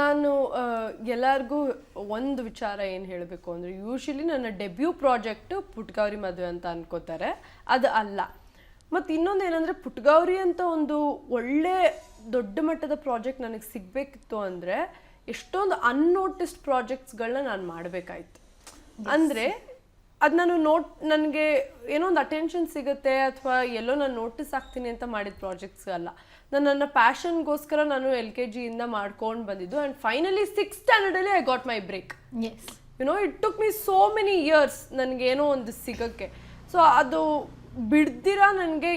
ನಾನು ಎಲ್ಲರಿಗೂ ಒಂದು ವಿಚಾರ ಏನು ಹೇಳಬೇಕು ಅಂದರೆ ಯೂಶ್ವಲಿ ನನ್ನ ಡೆಬ್ಯೂ ಪ್ರಾಜೆಕ್ಟ್ ಪುಟ್ಗೌರಿ ಮದುವೆ ಅಂತ ಅನ್ಕೋತಾರೆ. ಅದು ಅಲ್ಲ. ಮತ್ತು ಇನ್ನೊಂದು ಏನಂದರೆ ಪುಟ್ಗೌರಿ ಅಂತ ಒಂದು ಒಳ್ಳೆ ದೊಡ್ಡ ಮಟ್ಟದ ಪ್ರಾಜೆಕ್ಟ್ ನನಗೆ ಸಿಗಬೇಕಿತ್ತು ಅಂದರೆ ಎಷ್ಟೊಂದು ಅನ್ನೋಟಿಸ್ಡ್ ಪ್ರಾಜೆಕ್ಟ್ಸ್ಗಳನ್ನ ನಾನು ಮಾಡಬೇಕಾಯ್ತು. ಅಂದರೆ ಅದು ನಾನು ನೋಟ್ ನನಗೆ ಏನೋ ಒಂದು ಅಟೆನ್ಷನ್ ಸಿಗುತ್ತೆ ಅಥವಾ ಎಲ್ಲೋ ನಾನು ನೋಟಿಸ್ ಆಗ್ತೀನಿ ಅಂತ ಮಾಡಿದ ಪ್ರಾಜೆಕ್ಟ್ಸ್ ಅಲ್ಲ ನಾನು ನನ್ನ ಪ್ಯಾಷನ್ಗೋಸ್ಕರ ನಾನು ಎಲ್ ಕೆ ಜಿಯಿಂದ ಮಾಡ್ಕೊಂಡು ಬಂದಿದ್ದು and finally six ಸ್ಟ್ಯಾಂಡರ್ಡಲ್ಲಿ I got my break you know it took me so many years ನನಗೇನೋ ಒಂದು ಸಿಗೋಕ್ಕೆ. ಸೊ ಅದು ಬಿಡ್ದಿರ ನನಗೆ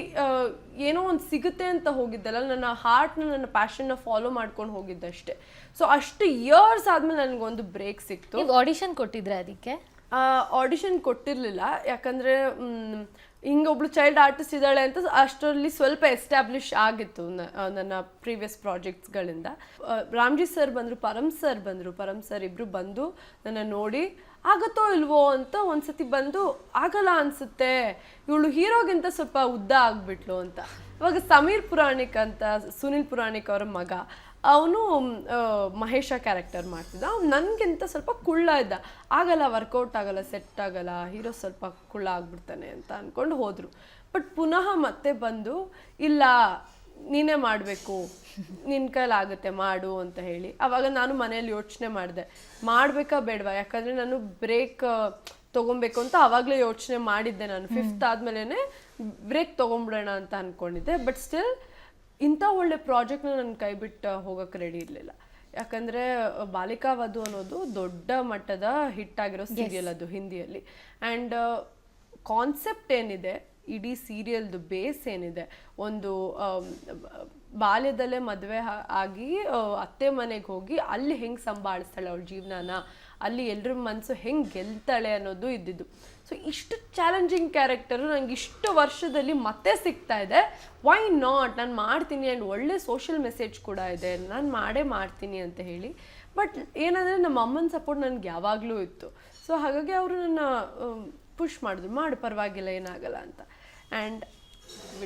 ಏನೋ ಒಂದು ಸಿಗುತ್ತೆ ಅಂತ ಹೋಗಿದ್ದಲ್ಲ ನನ್ನ ಹಾರ್ಟ್ನ ನನ್ನ ಪ್ಯಾಷನ್ನ ಫಾಲೋ ಮಾಡ್ಕೊಂಡು ಹೋಗಿದ್ದಷ್ಟೇ. ಸೊ ಅಷ್ಟು ಇಯರ್ಸ್ ಆದಮೇಲೆ ಒಂದು ಬ್ರೇಕ್ ಸಿಕ್ತು. ಆಡಿಷನ್ ಕೊಟ್ಟಿದ್ರೆ ಅದಕ್ಕೆ? ಆಡಿಷನ್ ಕೊಟ್ಟಿರಲಿಲ್ಲ. ಯಾಕಂದರೆ ಹಿಂಗೆ ಒಬ್ಳು ಚೈಲ್ಡ್ ಆರ್ಟಿಸ್ಟ್ ಇದ್ದಾಳೆ ಅಂತ ಅಷ್ಟರಲ್ಲಿ ಸ್ವಲ್ಪ ಎಸ್ಟಾಬ್ಲಿಷ್ ಆಗಿತ್ತು ನನ್ನ ಪ್ರೀವಿಯಸ್ ಪ್ರಾಜೆಕ್ಟ್ಸ್ಗಳಿಂದ ರಾಮ್ಜಿ ಸರ್ ಬಂದರು ಪರಮ್ ಸರ್ ಬಂದರು ಪರಮ್ ಸರ್ ಇಬ್ಬರು ಬಂದು ನನ್ನ ನೋಡಿ, ಆಗತ್ತೋ ಇಲ್ವೋ ಅಂತ ಒಂದು ಸತಿ ಬಂದು, ಆಗಲ್ಲ ಅನಿಸುತ್ತೆ. ಇವಳು ಹೀರೋಗಿಂತ ಸ್ವಲ್ಪ ಉದ್ದ ಆಗಿಬಿಟ್ಲು ಅಂತ. ಇವಾಗ ಸಮೀರ್ ಪುರಾಣಿಕ್ ಅಂತ ಸುನಿಲ್ ಪುರಾಣಿಕ್ ಅವರ ಮಗ, ಅವನು ಮಹೇಶ ಕ್ಯಾರೆಕ್ಟರ್ ಮಾಡ್ತಿದ್ದ. ಅವ್ನು ನನಗಿಂತ ಸ್ವಲ್ಪ ಕುಳ್ಳ ಇದ್ದ. ಆಗಲ್ಲ ವರ್ಕೌಟ್ ಆಗಲ್ಲ ಸೆಟ್ ಆಗಲ್ಲ, ಹೀರೋ ಸ್ವಲ್ಪ ಕುಳ್ಳ ಆಗ್ಬಿಡ್ತಾನೆ ಅಂತ ಅಂದ್ಕೊಂಡು ಹೋದರು. ಬಟ್ ಪುನಃ ಮತ್ತೆ ಬಂದು, ಇಲ್ಲ, ನೀನೇ ಮಾಡಬೇಕು ನಿನ್ನ ಕೈಲಾಗುತ್ತೆ ಮಾಡು ಅಂತ ಹೇಳಿ. ಅವಾಗ ನಾನು ಮನೆಯಲ್ಲಿ ಯೋಚನೆ ಮಾಡಿದೆ. ಮಾಡಬೇಕಾ ಬೇಡವಾ? ಯಾಕಂದರೆ ನಾನು ಬ್ರೇಕ್ ತೊಗೊಬೇಕು ಅಂತ ಅವಾಗಲೇ ಯೋಚನೆ ಮಾಡಿದ್ದೆ ನಾನು. ಫಿಫ್ತ್ ಆದಮೇಲೆ ಬ್ರೇಕ್ ತೊಗೊಂಬಿಡೋಣ ಅಂತ ಅನ್ಕೊಂಡಿದ್ದೆ. ಬಟ್ ಸ್ಟಿಲ್ ಇಂಥ ಒಳ್ಳೆ ಪ್ರಾಜೆಕ್ಟ್ನ ನನ್ನ ಕೈ ಬಿಟ್ಟು ಹೋಗಕ್ಕೆ ರೆಡಿ ಇರಲಿಲ್ಲ. ಯಾಕಂದರೆ ಬಾಲಿಕಾ ವಧು ಅನ್ನೋದು ದೊಡ್ಡ ಮಟ್ಟದ ಹಿಟ್ ಆಗಿರೋ ಸೀರಿಯಲ್ ಅದು ಹಿಂದಿಯಲ್ಲಿ. ಆ್ಯಂಡ್ ಕಾನ್ಸೆಪ್ಟ್ ಏನಿದೆ ಇಡೀ ಸೀರಿಯಲ್ದು ಬೇಸ್ ಏನಿದೆ ಒಂದು ಬಾಲ್ಯದಲ್ಲೇ ಮದುವೆ ಆಗಿ ಅತ್ತೆ ಮನೆಗೆ ಹೋಗಿ ಅಲ್ಲಿ ಹೆಂಗೆ ಸಂಭಾಳಿಸ್ತಾಳೆ ಅವಳ ಜೀವನನ? ಅಲ್ಲಿ ಎಲ್ಲರ ಮನಸ್ಸು ಹೆಂಗೆ ಗೆಲ್ತಾಳೆ ಅನ್ನೋದು ಇದ್ದಿದ್ದು. ಸೊ ಇಷ್ಟು ಚಾಲೆಂಜಿಂಗ್ ಕ್ಯಾರೆಕ್ಟರು ನಂಗೆ ಇಷ್ಟು ವರ್ಷದಲ್ಲಿ ಮತ್ತೆ ಸಿಗ್ತಾ ಇದೆ. ವೈ ನಾಟ್ ನಾನು ಮಾಡ್ತೀನಿ ಆ್ಯಂಡ್ ಒಳ್ಳೆ ಸೋಷಿಯಲ್ ಮೆಸೇಜ್ ಕೂಡ ಇದೆ. ನಾನು ಮಾಡೇ ಮಾಡ್ತೀನಿ ಅಂತ ಹೇಳಿ. ಬಟ್ ಏನಂದರೆ ನಮ್ಮ ಅಮ್ಮನ ಸಪೋರ್ಟ್ ನನಗೆ ಯಾವಾಗಲೂ ಇತ್ತು. ಸೊ ಹಾಗಾಗಿ ಅವರು ನನ್ನ ಪುಷ್ ಮಾಡಿದ್ರು. ಮಾಡು ಪರವಾಗಿಲ್ಲ ಏನಾಗಲ್ಲ ಅಂತ. ಆ್ಯಂಡ್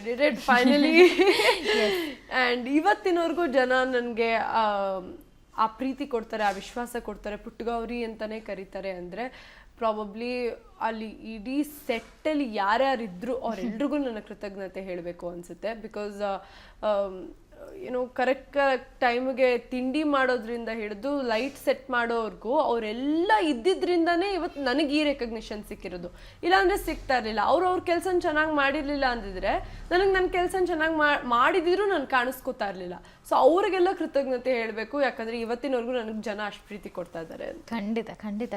ಡಿಡ್ ಫೈನಲಿ ಆ್ಯಂಡ್ ಇವತ್ತಿನವರೆಗೂ ಜನ ನನಗೆ ಆ ಪ್ರೀತಿ ಕೊಡ್ತಾರೆ, ಆ ವಿಶ್ವಾಸ ಕೊಡ್ತಾರೆ, ಪುಟ್ಟಗೌರಿ ಅಂತಲೇ ಕರೀತಾರೆ ಅಂದರೆ ಪ್ರಾಬಬ್ಲಿ ಅಲ್ಲಿ ಇಡೀ ಸೆಟ್ಟಲ್ಲಿ ಯಾರ್ಯಾರಿದ್ರು ಅವರೆಲ್ರಿಗೂ ನನ್ನ ಕೃತಜ್ಞತೆ ಹೇಳಬೇಕು ಅನಿಸುತ್ತೆ ಬಿಕಾಸ್ ಏನೋ ಕರೆಕ್ಟ್ ಕರೆಕ್ಟ್ ಟೈಮ್ಗೆ ತಿಂಡಿ ಮಾಡೋದ್ರಿಂದ ಹಿಡಿದು ಲೈಟ್ ಸೆಟ್ ಮಾಡೋರ್ಗೂ ಅವರೆಲ್ಲ ಇದ್ದಿದ್ರಿಂದನೇ ಇವತ್ತು ನನಗೆ ಈ ರೆಕಗ್ನಿಷನ್ ಸಿಕ್ಕಿರೋದು. ಇಲ್ಲಾಂದರೆ ಸಿಗ್ತಾ ಇರಲಿಲ್ಲ. ಅವರು ಅವ್ರ ಕೆಲಸನ ಚೆನ್ನಾಗಿ ಮಾಡಿರಲಿಲ್ಲ ಅಂದಿದ್ರೆ ನನಗೆ ನನ್ನ ಕೆಲಸನ ಚೆನ್ನಾಗಿ ಮಾಡಿದಿದ್ರು ನಾನು ಕಾಣಿಸ್ಕೋತಾ ಇರಲಿಲ್ಲ. ಸೊ ಅವರಿಗೆಲ್ಲ ಕೃತಜ್ಞತೆ ಹೇಳಬೇಕು, ಯಾಕಂದರೆ ಇವತ್ತಿನವರೆಗೂ ನನಗೆ ಜನ ಅಷ್ಟು ಪ್ರೀತಿ ಕೊಡ್ತಾ ಇದ್ದಾರೆ ಖಂಡಿತ ಖಂಡಿತ.